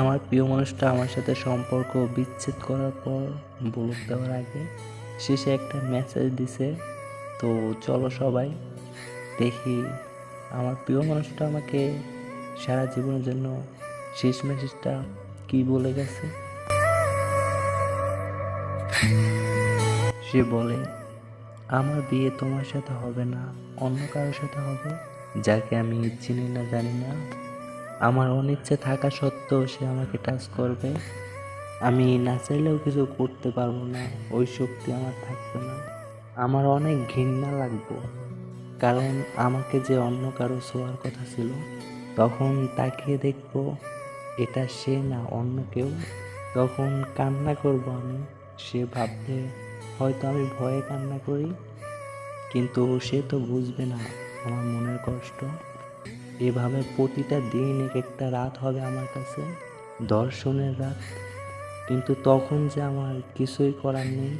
আমার প্রিয় মানুষটা আমার সাথে সম্পর্ক বিচ্ছেদ করার পর ব্লক দেওয়ার আগে, শেষে একটা মেসেজ দিছে, তো চলো সবাই দেখি আমার প্রিয় মানুষটা আমাকে সারা জীবনের জন্য শেষ মেসেজটা কি বলে গেছে? সে বলে, আমার বিয়ে তোমার সাথে হবে না, অন্য কারোর সাথে হবে? যাকে আমি চিনি না, জানি না আমার অনিচ্ছে থাকা সত্ত্বেও সে আমাকে টাচ করবে। আমি না চাইলেও কিছু করতে পারব না, ওই শক্তি আমার থাকবে না। আমার অনেক ঘৃণা লাগবো। কারণ আমাকে যে অন্য কারও ছোঁয়ার কথা ছিল, তখন তাকিয়ে দেখব এটা সে না অন্য কেউ। তখন কান্না করব আমি। সে ভাববে হয়তো আমি ভয়ে কান্না করি, কিন্তু সে তো বুঝবে না আমার মনের কষ্ট। এভাবে প্রতিটা দিন এক একটা রাত হবে আমার কাছে, দর্শনের রাত। কিন্তু তখন যে আমার কিছুই করার নেই,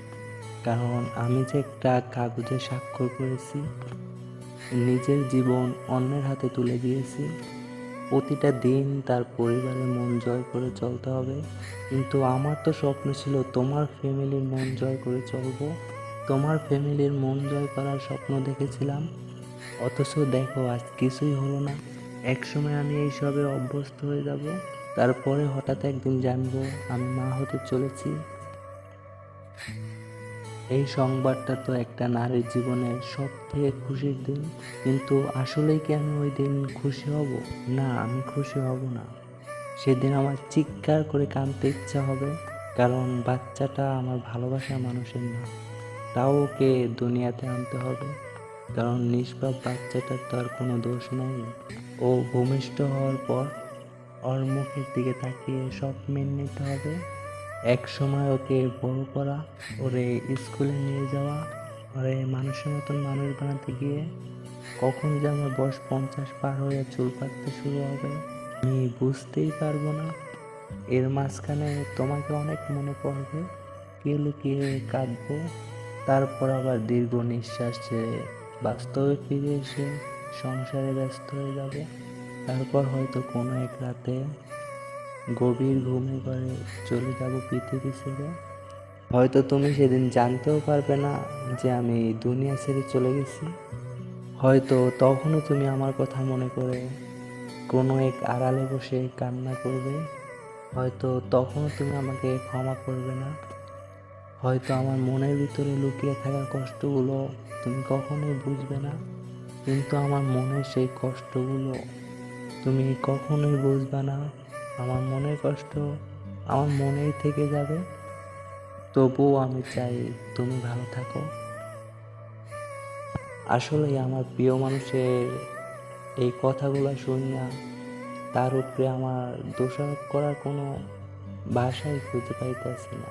কারণ আমি যে একটা কাগজে স্বাক্ষর করেছি, নিজের জীবন অন্যের হাতে তুলে দিয়েছি, প্রতিটা দিন তার পরিবারের মন জয় করে চলতে হবে। কিন্তু আমার তো স্বপ্ন ছিল তোমার ফ্যামিলির মন জয় করে চলবো। তোমার ফ্যামিলির মন জয় করার স্বপ্ন দেখেছিলাম। অথচ দেখো, আজ কিছুই হলো না। একসময় আমি এইসবে অভ্যস্ত হয়ে যাব, তারপরে হঠাৎ একদিন জানব আমি মা হতে চলেছি। এই সংবাদটা তো একটা নারীর জীবনের সব থেকে খুশির দিন। কিন্তু আসলেই কি আমি ওই দিন খুশি হব? না, আমি খুশি হব না। সেদিন আমার চিৎকার করে কাঁদতে ইচ্ছা হবে, কারণ বাচ্চাটা আমার ভালোবাসার মানুষের না। তাও ওকে দুনিয়াতে আনতে হবে। কারণ নিষ্পাপ বাচ্চাটার তো আর কোনো দোষ নাই। ও ভূমিষ্ঠ হওয়ার পর ওর মুখের দিকে তাকিয়ে সব মেনে নিতে হবে। এক সময় ওকে বড় করা, ওরে স্কুলে নিয়ে যাওয়া, ওরে মানুষের মতন মানুষ বানাতে গিয়ে কখন যে আমার বয়স পঞ্চাশ পার হয়ে চুল পাকতে শুরু হবে, আমি বুঝতেই পারব না। এর মাঝখানে তোমাকে অনেক মনে পড়বে কে লুকিয়ে কাঁদবো, তারপর আবার দীর্ঘ নিঃশ্বাস ছেড়ে বাস্তবে ফিরে এসে সংসারে ব্যস্ত হয়ে যাব। তারপর হয়তো কোনো এক রাতে গভীর ঘুমে করে চলে যাব পৃথিবী ছেড়ে। হয়তো তুমি সেদিন জানতেও পারবে না যে আমি দুনিয়া ছেড়ে চলে গেছি। হয়তো তখনও তুমি আমার কথা মনে করে কোনো এক আড়ালে বসে কান্না করবে। হয়তো তখনও তুমি আমাকে ক্ষমা করবে না। হয়তো আমার মনের ভিতরে লুকিয়ে থাকা কষ্টগুলো তুমি কখনোই বুঝবে না, কিন্তু আমার মনের সেই কষ্টগুলো তুমি কখনোই বুঝবে না। আমার মনের কষ্ট আমার মনেই থেকে যাবে। তবুও আমি চাই তুমি ভালো থাকো। আসলে আমার প্রিয় মানুষের এই কথাগুলো শুনিয়া তার উপরে আমার দোষারোপ করার কোনো ভাষাই খুঁজে পাইতেছি না।